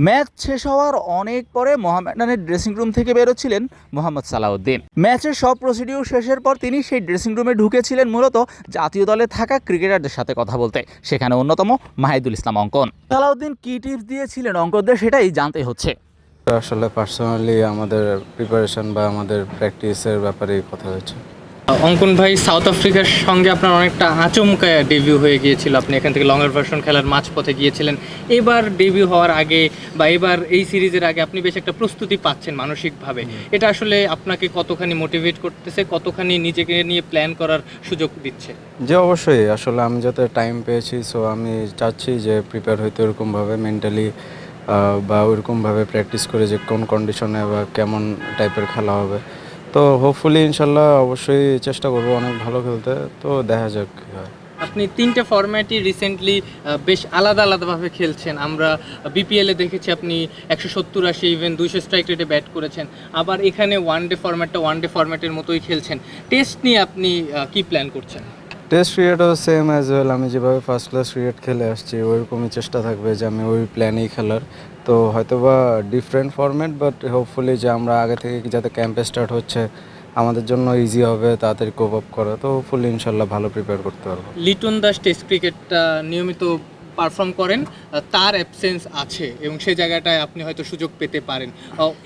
Match শেষ হওয়ার অনেক পরে মোহামেডানের ড্রেসিং রুম থেকে বেরোচ্ছিলেন মোহাম্মদ সালাউদ্দিন। ম্যাচের সব প্রসিডিউর শেষের পর তিনি সেই ড্রেসিং রুমে ঢুকেছিলেন মূলত জাতীয় দলে থাকা ক্রিকেটারদের সাথে কথা বলতে। সেখানে অন্যতম মাহিদুল ইসলাম অঙ্কন। সালাউদ্দিন কি টিপস দিয়েছিলেন অঙ্কনদের সেটাই জানতে হচ্ছে। আসলে পার্সোনালি আমাদের প্রিপারেশন বা আমাদের প্র্যাকটিসের ব্যাপারে কথা হয়েছে। অঙ্কন ভাই সাউথ আফ্রিকার সঙ্গে আপনার অনেকটা আচমকা ডেবিউ হয়ে গিয়েছিল। আপনি এখান থেকে লঙ্গার ভার্সন খেলার মাঝপথে গিয়েছিলেন। এবার ডেবিউ হওয়ার আগে বা এবার এই সিরিজের আগে আপনি বেশ একটা প্রস্তুতি পাচ্ছেন মানসিকভাবে। এটা আসলে আপনাকে কতখানি মোটিভেট করতেছে কতখানি নিজেকে নিয়ে প্ল্যান করার সুযোগ দিচ্ছে? যে অবশ্যই। আসলে আমি যাতে টাইম পেয়েছি সো আমি চাচ্ছি যে প্রিপেয়ার হইতে ওরকমভাবে মেন্টালি বা ওইরকমভাবে প্র্যাকটিস করে যে কোন কন্ডিশনে বা কেমন টাইপের খেলা হবে। তো হোপফুলি ইনশাল্লাহ অবশ্যই চেষ্টা করব অনেক ভালো খেলতে। তো দেখা যাক কী হয়। আপনি তিনটে ফরম্যাটই রিসেন্টলি বেশ আলাদা আলাদাভাবে খেলছেন। আমরা বিপিএলে দেখেছি আপনি একশো সত্তর আশি ইভেন দুইশো স্ট্রাইক রেটে ব্যাট করেছেন। আবার এখানে ওয়ান ডে ফরম্যাটটা ওয়ান ডে ফরম্যাটের মতোই খেলছেন। টেস্ট নিয়ে আপনি কি প্ল্যান করছেন? টেস্ট ক্রিকেটও সেম অ্যাজ ওয়েল আমি যেভাবে ফার্স্ট ক্লাস ক্রিকেট খেলে আসছি ওইরকমই চেষ্টা থাকবে যে আমি ওই প্ল্যানেই খেলার। তো হয়তোবা ডিফারেন্ট ফরম্যাট বাট হোপফুলি যে আমরা আগে থেকে যাতে ক্যাম্পে স্টার্ট হচ্ছে আমাদের জন্য ইজি হবে তাড়াতাড়ি কোপ আপ করা। তো হোপফুলি ইনশাল্লাহ ভালো প্রিপেয়ার করতে পারব। লিটন দাস টেস্ট ক্রিকেটটা নিয়মিত পারফর্ম করেন তার অ্যাবসেন্স আছে এবং সেই জায়গাটায় আপনি হয়তো সুযোগ পেতে পারেন।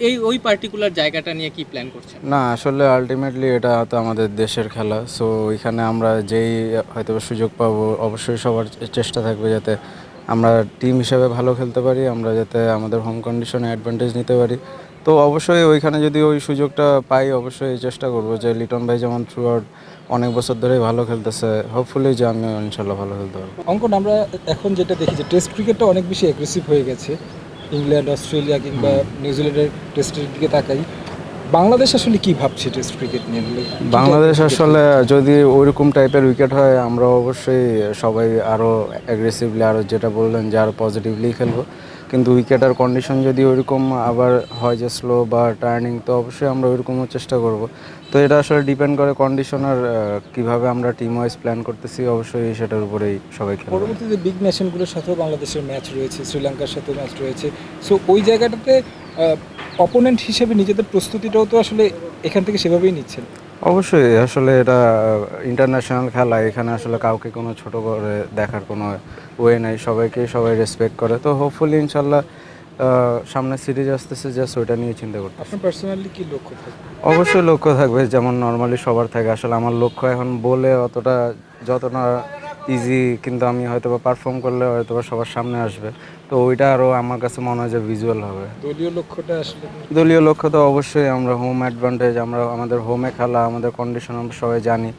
এই ওই পার্টিকুলার জায়গাটা নিয়ে কি প্ল্যান করছেন? না আসলে আলটিমেটলি এটা তো আমাদের দেশের খেলা সো এখানে আমরা যেই হয়তো সুযোগ পাবো অবশ্যই সবার চেষ্টা থাকবে যাতে আমরা টিম হিসেবে ভালো খেলতে পারি আমরা যাতে আমাদের হোম কন্ডিশনে অ্যাডভান্টেজ নিতে পারি। তো অবশ্যই ওইখানে যদি ওই সুযোগটা পাই অবশ্যই চেষ্টা করব যে লিটন ভাই যেমন থ্রু আউট অনেক বছর ধরেই ভালো খেলতেছে হোপফুলি যে আমি ইনশাল্লাহ ভালো খেলতে পারব। অঙ্কন আমরা এখন যেটা দেখি যে টেস্ট ক্রিকেটটা অনেক বেশি অ্যাগ্রেসিভ হয়ে গেছে। ইংল্যান্ড অস্ট্রেলিয়া কিংবা নিউজিল্যান্ডের টেস্টের দিকে তাকাই। বাংলাদেশ আসলে কি ভাবছে টেস্ট ক্রিকেট নিয়ে? বাংলাদেশ আসলে যদি ওইরকম টাইপের উইকেট হয় আমরা অবশ্যই সবাই আরও অ্যাগ্রেসিভলি আরও যেটা বললেন যে আরও পজিটিভলি খেলব। কিন্তু উইকেটের কন্ডিশন যদি ওইরকম আবার হয় যে স্লো বা টার্নিং তো অবশ্যই আমরা ওইরকমও চেষ্টা করব। তো এটা আসলে ডিপেন্ড করে কন্ডিশনার কীভাবে আমরা টিম ওয়াইজ প্ল্যান করতেছি অবশ্যই সেটার উপরেই সবাই খেলবে। পরবর্তীতে বিগ নেশনগুলোর সাথেও বাংলাদেশের ম্যাচ রয়েছে শ্রীলঙ্কার সাথেও ম্যাচ রয়েছে। সো ওই জায়গাটাতে অপোনেন্ট হিসেবে নিজেদের প্রস্তুতিটাও তো আসলে এখান থেকে সেভাবেই নিচ্ছেন। অবশ্যই আসলে এটা ইন্টারন্যাশনাল খেলা এখানে আসলে কাউকে কোনো ছোট করে দেখার কোনো ওয়ে নাই সবাইকে সবাই রেসপেক্ট করে। তো হোপফুলি ইনশাল্লাহ সামনে সিরিজ আসতেছে জাস্ট ওইটা নিয়ে চিন্তা করতে আপনার পার্সোনালি কি লক্ষ্য থাকে অবশ্যই লক্ষ্য থাকবে যেমন নর্মালি সবার থাকে। আসলে আমার লক্ষ্য এখন বলে অতটা যতটা ইজি কিন্তু আমি হয়তো বা পারফর্ম করলে হয়তো বা সবার সামনে আসবে। তো ওইটা আরও আমার কাছে মনে হয় যে ভিজুয়াল হবে। দলীয় লক্ষ্যটা আসলে দলীয় লক্ষ্য তো অবশ্যই আমরা হোম অ্যাডভান্টেজ আমরা আমাদের হোমে খেলা আমাদের কন্ডিশন আমরা সবাই জানি।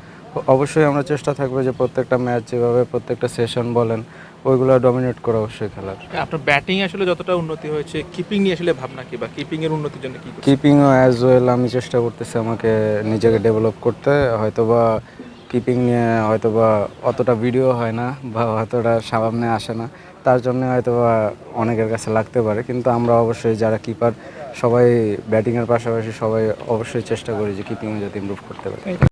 অবশ্যই আমরা চেষ্টা থাকব যে প্রত্যেকটা ম্যাচ যেভাবে প্রত্যেকটা সেশন বলেন ওইগুলো ডমিনেট করা অবশ্যই খেলার। আপনার ব্যাটিং আসলে যতটা উন্নতি হয়েছে কিপিং নিয়ে আসলে ভাবনা কি বা কিপিং এর উন্নতির জন্য কি করছেন? কিপিংও অ্যাজ ওয়েল আমি চেষ্টা করতেছি আমাকে নিজেকে ডেভেলপ করতে হয়তোবা কিপিং নিয়ে হয়তোবা অতটা ভিডিও হয় না বা অতটা সামনে আসে না। তার জন্য হয়তোবা অনেকের কাছে লাগতে পারে। কিন্তু আমরা অবশ্যই যারা কিপার সবাই ব্যাটিংয়ের পাশাপাশি সবাই অবশ্যই চেষ্টা করি যে কিপিংয়ে যাতে ইম্প্রুভ করতে পারি।